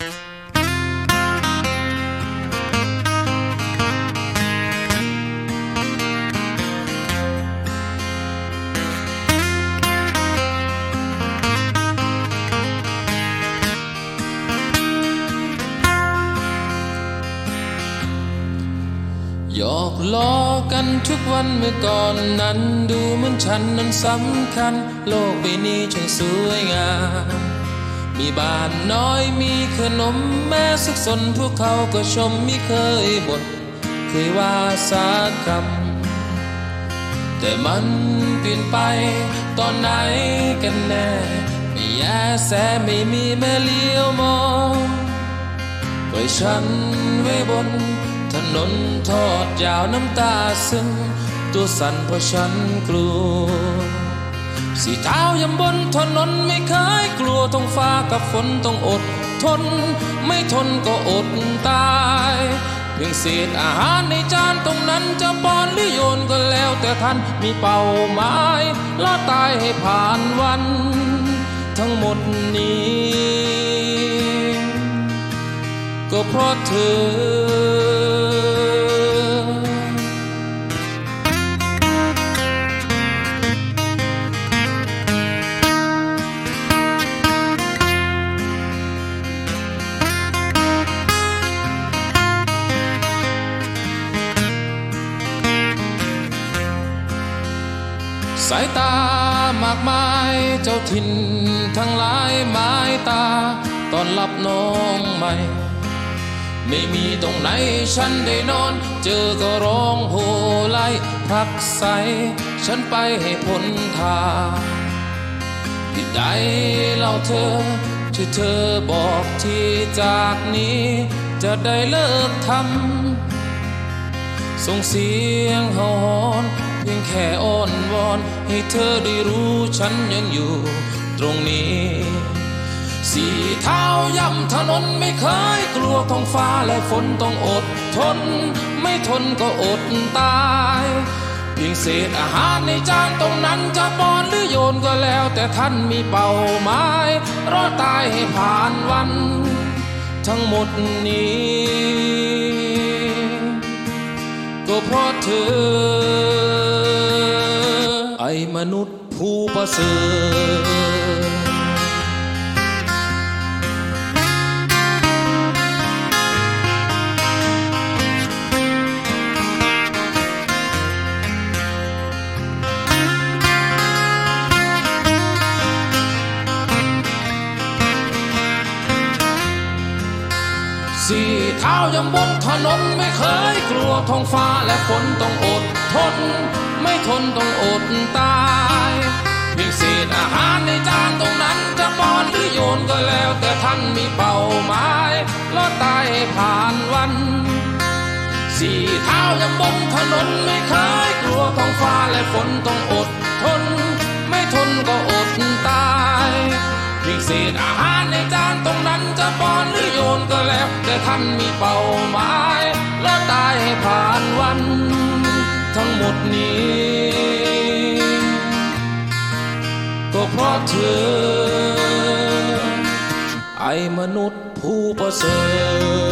หยอกล้อกันทุกวันเมื่อก่อนนั้น ดูเหมือนฉันนั้นสำคัญ โลกใบนี้ช่างสวยงาม มีบ้านน้อยมีขนมแม้สุขสนพวกเขาก็ชมไม่เคยบ่นเคยว่าสาคำแต่มันเปลี่ยนไปตอนไหนกันแน่ไม่แย่แสไม่มีแม่เลี้ยวมองปล่อยฉันไว้บน ถนนทอดยาวน้ำตาซึมตัวสั่นเพราะฉันกลัวสีเท้ายำบนถนนไม่เคย กลัวท้องฟ้ากับฝนต้องอดทน ไม่ทนก็อดตายเพียงเศษอาหารในจานตรงนั้นจะป้อนหรือโยนก็แล้วแต่ท่านมีเป้าหมายล่อตายให้ผ่านวัน ทั้งหมดนี้ ก็เพราะเธอ สายตามากมายเจ้าถิ่นทั้งหลายไม้ตาตอนรับน้องใหม่ ไม่มีตรงไหนฉันได้นอน เจอก็ร้องโหไล่พักใส ฉันไปให้พ้นทางที่ใดเล่าเธอ ที่เธอบอกที่จากนี้ จะได้เลิกทำ ส่งเสียงเห่าหอนเพียงแค่อ้อนวอน ให้เธอได้รู้ฉันยังอยู่ตรงนี้ สีเท้าย่ำถนนไม่เคยกลัวท้องฟ้าและฝนต้องอดทน ไม่ทนก็อดตายเพียงเศษอาหารในจานตรงนั้นจะปอนหรือโยนก็แล้ว แต่ท่านมีเป้าหมายรอดตายให้ผ่านวัน ทั้งหมดนี้ ก็เพราะเธอ ไอ้มนุษย์ผู้ประเสริฐ เท้ายังบนถนนไม่เคยกลัวท้องฟ้าและฝนต้องอดทน ไม่ทนต้องอดตายเพียงเศษอาหารในจานตรงนั้นจะป้อนหรือโยนก็แล้ว แต่ท่านมีเป้าหมายรอดตายให้ผ่านวัน สี่เท้ายังบนถนนไม่เคยกลัวท้องฟ้าและฝนต้องอดทน ไม่ทนก็อดตายเพียงเศษอาหาร แล้วแต่ท่านมีเป้าหมาย และตายให้ผ่านวัน ทั้งหมดนี้ ก็เพราะเธอ ไอมนุษย์ผู้ประเสริฐ